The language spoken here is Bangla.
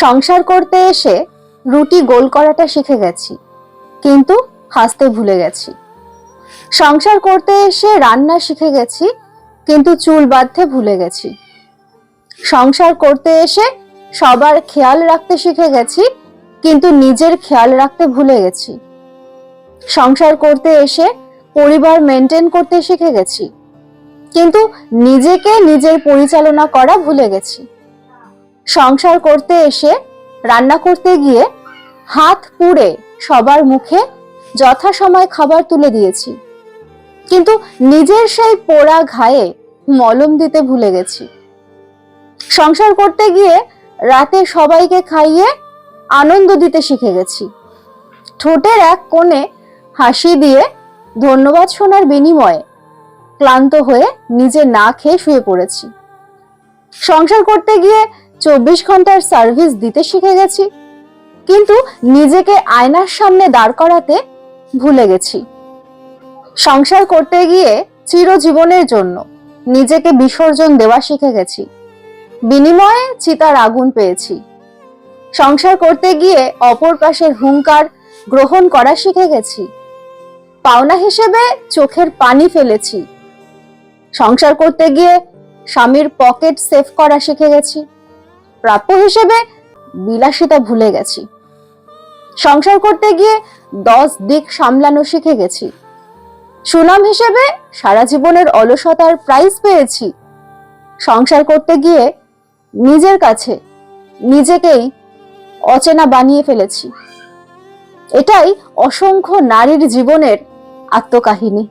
সংসার করতে এসে রুটি গোল করাটা শিখে গেছি, কিন্তু হাসতে ভুলে গেছি। সংসার করতে এসে রান্না শিখে গেছি, কিন্তু চুল বাঁধতে ভুলে গেছি। সংসার করতে এসে সবার খেয়াল রাখতে শিখে গেছি, কিন্তু নিজের খেয়াল রাখতে ভুলে গেছি। সংসার করতে এসে পরিবার মেনটেন করতে শিখে গেছি, কিন্তু নিজেকে নিজের পরিচালনা করা ভুলে গেছি। সংসার করতে এসে, রান্না করতে গিয়ে হাত পুড়ে সবার মুখে যথাসময় খাবার তুলে দিয়েছি। কিন্তু নিজের সেই পোড়া ঘায়ে মলম দিতে ভুলে গেছি। সংসার করতে গিয়ে রাতে সবাইকে খাইয়ে আনন্দ দিতে শিখে গেছি। ঠোঁটের এক কোণে হাসি দিয়ে ধন্যবাদ শোনার বিনিময়ে ক্লান্ত হয়ে নিজে না খেয়ে শুয়ে পড়েছি। সংসার করতে গিয়ে চব্বিশ ঘণ্টার সার্ভিস দিতে শিখে গেছি। কিন্তু নিজেকে আয়নার সামনে দাঁড় করাতে ভুলে গেছি। সংসার করতে গিয়ে চিরজীবনের জন্য নিজেকে বিসর্জন দেওয়া শিখে গেছি। বিনিময়ে চিতার আগুন পেয়েছি। সংসার করতে গিয়ে অপর পাশের হুঙ্কার গ্রহণ করা শিখে গেছি। পাওনা হিসেবে চোখের পানি ফেলেছি। সংসার করতে গিয়ে স্বামীর পকেট সেভ করা শিখে গেছি। প্রাপ্য হিসেবে বিলাসিতা ভুলে গেছি। সংসার করতে গিয়ে দশ দিক সামলানো শিখে গেছি। সুনাম হিসেবে সারা জীবনের অলসতার প্রাইজ পেয়েছি। সংসার করতে গিয়ে নিজের কাছে নিজেকেই অচেনা বানিয়ে ফেলেছি। এটাই অসংখ্য নারীর জীবনের আত্মকাহিনী।